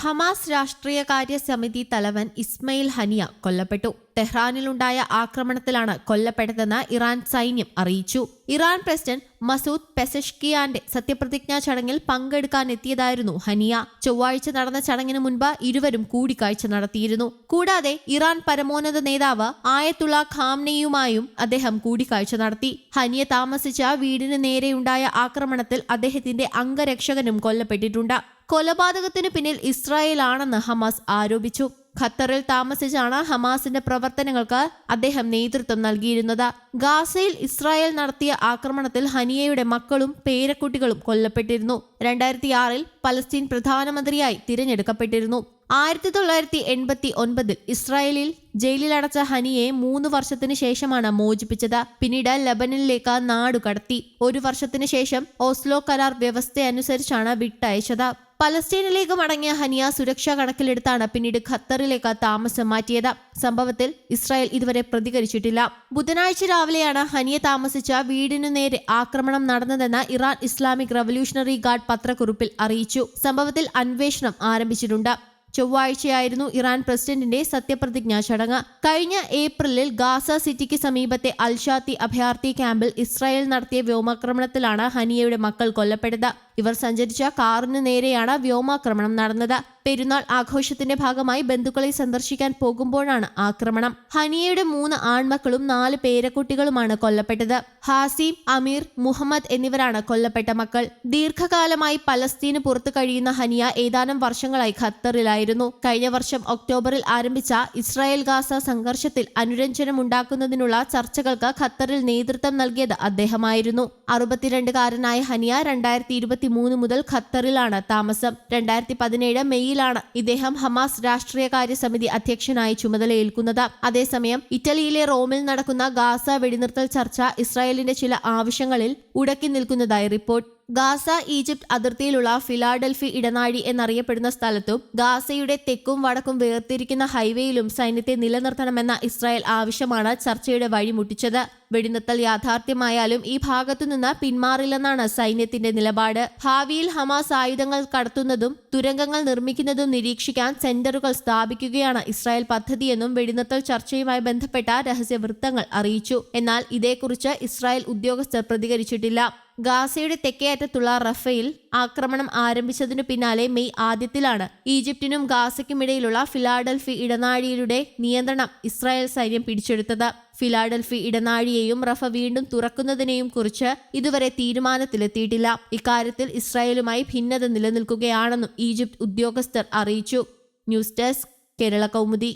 Hamas രാഷ്ട്രീയകാര്യ സമിതി തലവൻ ഇസ്മയിൽ ഹനിയ കൊല്ലപ്പെട്ടു. ടെഹ്റാനിലുണ്ടായ ആക്രമണത്തിലാണ് കൊല്ലപ്പെട്ടതെന്ന് ഇറാൻ സൈന്യം അറിയിച്ചു. ഇറാൻ പ്രസിഡന്റ് മസൂദ് പെസഷ്കിയാന്റെ സത്യപ്രതിജ്ഞാ ചടങ്ങിൽ പങ്കെടുക്കാനെത്തിയതായിരുന്നു ഹനിയ. ചൊവ്വാഴ്ച നടന്ന ചടങ്ങിന് മുൻപ് ഇരുവരും കൂടിക്കാഴ്ച നടത്തിയിരുന്നു. കൂടാതെ ഇറാൻ പരമോന്നത നേതാവ് ആയത്തുള്ള ഖാംനെയുമായും അദ്ദേഹം കൂടിക്കാഴ്ച നടത്തി. ഹനിയ താമസിച്ച വീടിന് നേരെയുണ്ടായ ആക്രമണത്തിൽ അദ്ദേഹത്തിന്റെ അംഗരക്ഷകനും കൊല്ലപ്പെട്ടിട്ടുണ്ട്. കൊലപാതകത്തിന് പിന്നിൽ ഇസ്രായേലാണെന്ന് ഹമാസ് ആരോപിച്ചു. ഖത്തറിൽ താമസിച്ചാണ് ഹമാസിന്റെ പ്രവർത്തനങ്ങൾക്ക് അദ്ദേഹം നേതൃത്വം നൽകിയിരുന്നത്. ഗാസയിൽ ഇസ്രായേൽ നടത്തിയ ആക്രമണത്തിൽ ഹനിയയുടെ മക്കളും പേരക്കുട്ടികളും കൊല്ലപ്പെട്ടിരുന്നു. രണ്ടായിരത്തി ആറിൽ പലസ്തീൻ പ്രധാനമന്ത്രിയായി തിരഞ്ഞെടുക്കപ്പെട്ടിരുന്നു. ആയിരത്തി തൊള്ളായിരത്തി എൺപത്തി ഒൻപതിൽ ഇസ്രായേലിൽ ജയിലിലടച്ച ഹനിയെ മൂന്ന് വർഷത്തിന് ശേഷമാണ് മോചിപ്പിച്ചത്. പിന്നീട് ലബനനിലേക്ക് നാടുകടത്തി. ഒരു വർഷത്തിന് ശേഷം ഓസ്ലോ കരാർ വ്യവസ്ഥയനുസരിച്ചാണ് വിട്ടയച്ചത്. പലസ്തീനിലേക്ക് മടങ്ങിയ ഹനിയ സുരക്ഷാ കണക്കിലെടുത്താണ് പിന്നീട് ഖത്തറിലേക്ക് താമസം മാറ്റിയത്. സംഭവത്തിൽ ഇസ്രായേൽ ഇതുവരെ പ്രതികരിച്ചിട്ടില്ല. ബുധനാഴ്ച രാവിലെയാണ് ഹനിയ താമസിച്ച വീടിനു നേരെ ആക്രമണം നടന്നതെന്ന് ഇറാൻ ഇസ്ലാമിക് റവല്യൂഷണറി ഗാർഡ് പത്രക്കുറിപ്പിൽ അറിയിച്ചു. സംഭവത്തിൽ അന്വേഷണം ആരംഭിച്ചിട്ടുണ്ട്. ചൊവ്വാഴ്ചയായിരുന്നു ഇറാൻ പ്രസിഡന്റിന്റെ സത്യപ്രതിജ്ഞാ ചടങ്ങ്. കഴിഞ്ഞ ഏപ്രിലിൽ ഗാസ സിറ്റിക്ക് സമീപത്തെ അൽഷാത്തി അഭയാർത്ഥി ക്യാമ്പിൽ ഇസ്രായേൽ നടത്തിയ വ്യോമാക്രമണത്തിലാണ് ഹനിയയുടെ മക്കൾ കൊല്ലപ്പെട്ടത്. ഇവർ സഞ്ചരിച്ച കാറിന് നേരെയാണ് വ്യോമാക്രമണം നടന്നത്. പെരുന്നാൾ ആഘോഷത്തിന്റെ ഭാഗമായി ബന്ധുക്കളെ സന്ദർശിക്കാൻ പോകുമ്പോഴാണ് ആക്രമണം. ഹനിയയുടെ മൂന്ന് ആൺമക്കളും നാല് പേരക്കുട്ടികളുമാണ് കൊല്ലപ്പെട്ടത്. ഹാസിം അമീർ മുഹമ്മദ് എന്നിവരാണ് കൊല്ലപ്പെട്ട മക്കൾ. ദീർഘകാലമായി പലസ്തീന് പുറത്തു കഴിയുന്ന ഹനിയ ഏതാനും വർഷങ്ങളായി ഖത്തറിലായിരുന്നു. കഴിഞ്ഞ വർഷം ഒക്ടോബറിൽ ആരംഭിച്ച ഇസ്രായേൽ ഗാസ സംഘർഷത്തിൽ അനുരഞ്ജനം ഉണ്ടാക്കുന്നതിനുള്ള ചർച്ചകൾക്ക് ഖത്തറിൽ നേതൃത്വം നൽകിയത് അദ്ദേഹമായിരുന്നു. അറുപത്തിരണ്ടുകാരനായ ഹനിയ രണ്ടായിരത്തി മൂന്ന് മുതൽ ഖത്തറിലാണ് താമസം. രണ്ടായിരത്തി പതിനേഴ് മെയ്യിലാണ് ഇദ്ദേഹം ഹമാസ് രാഷ്ട്രീയകാര്യ സമിതി അധ്യക്ഷനായി ചുമതലയേൽക്കുന്നത്. അതേസമയം ഇറ്റലിയിലെ റോമിൽ നടക്കുന്ന ഗാസ വെടിനിർത്തൽ ചർച്ച ഇസ്രായേലിന്റെ ചില ആവശ്യങ്ങളിൽ ഉടക്കി നിൽക്കുന്നതായി റിപ്പോർട്ട്. ഗാസ ഈജിപ്ത് അതിർത്തിയിലുള്ള ഫിലാഡൽഫി ഇടനാഴി എന്നറിയപ്പെടുന്ന സ്ഥലത്തും ഗാസയുടെ തെക്കും വടക്കും വേർതിരിക്കുന്ന ഹൈവേയിലും സൈന്യത്തെ നിലനിർത്തണമെന്ന ഇസ്രായേൽ ആവശ്യമാണ് ചർച്ചയുടെ വഴിമുട്ടിച്ചത് വെടിനിർത്തൽ യാഥാർത്ഥ്യമായാലും ഈ ഭാഗത്തുനിന്ന് പിന്മാറില്ലെന്നാണ് സൈന്യത്തിന്റെ നിലപാട്. ഭാവിയിൽ ഹമാസ് ആയുധങ്ങൾ കടത്തുന്നതും തുരങ്കങ്ങൾ നിർമ്മിക്കുന്നതും നിരീക്ഷിക്കാൻ സെന്ററുകൾ സ്ഥാപിക്കുകയാണ് ഇസ്രായേൽ പദ്ധതിയെന്നും വെടിനിർത്തൽ ചർച്ചയുമായി ബന്ധപ്പെട്ട രഹസ്യ വൃത്തങ്ങൾ അറിയിച്ചു. എന്നാൽ ഇതേക്കുറിച്ച് ഇസ്രായേൽ ഉദ്യോഗസ്ഥർ പ്രതികരിച്ചിട്ടില്ല. ഗാസയുടെ തെക്കേ അറ്റത്തുള്ള റഫയിൽ ആക്രമണം ആരംഭിച്ചതിനു പിന്നാലെ മെയ് ആദ്യത്തിലാണ് ഈജിപ്തിനും ഗാസയ്ക്കുമിടയിലുള്ള ഫിലാഡൽഫി ഇടനാഴിയുടെ നിയന്ത്രണം ഇസ്രായേൽ സൈന്യം പിടിച്ചെടുത്തത്. ഫിലാഡൽഫി ഇടനാഴിയെയും റഫ വീണ്ടും തുറക്കുന്നതിനെയും കുറിച്ച് ഇതുവരെ തീരുമാനത്തിലെത്തിയിട്ടില്ല. ഇക്കാര്യത്തിൽ ഇസ്രായേലുമായി ഭിന്നത നിലനിൽക്കുകയാണെന്നും ഈജിപ്ത് ഉദ്യോഗസ്ഥർ അറിയിച്ചു. News desk Kerala Kaumudi.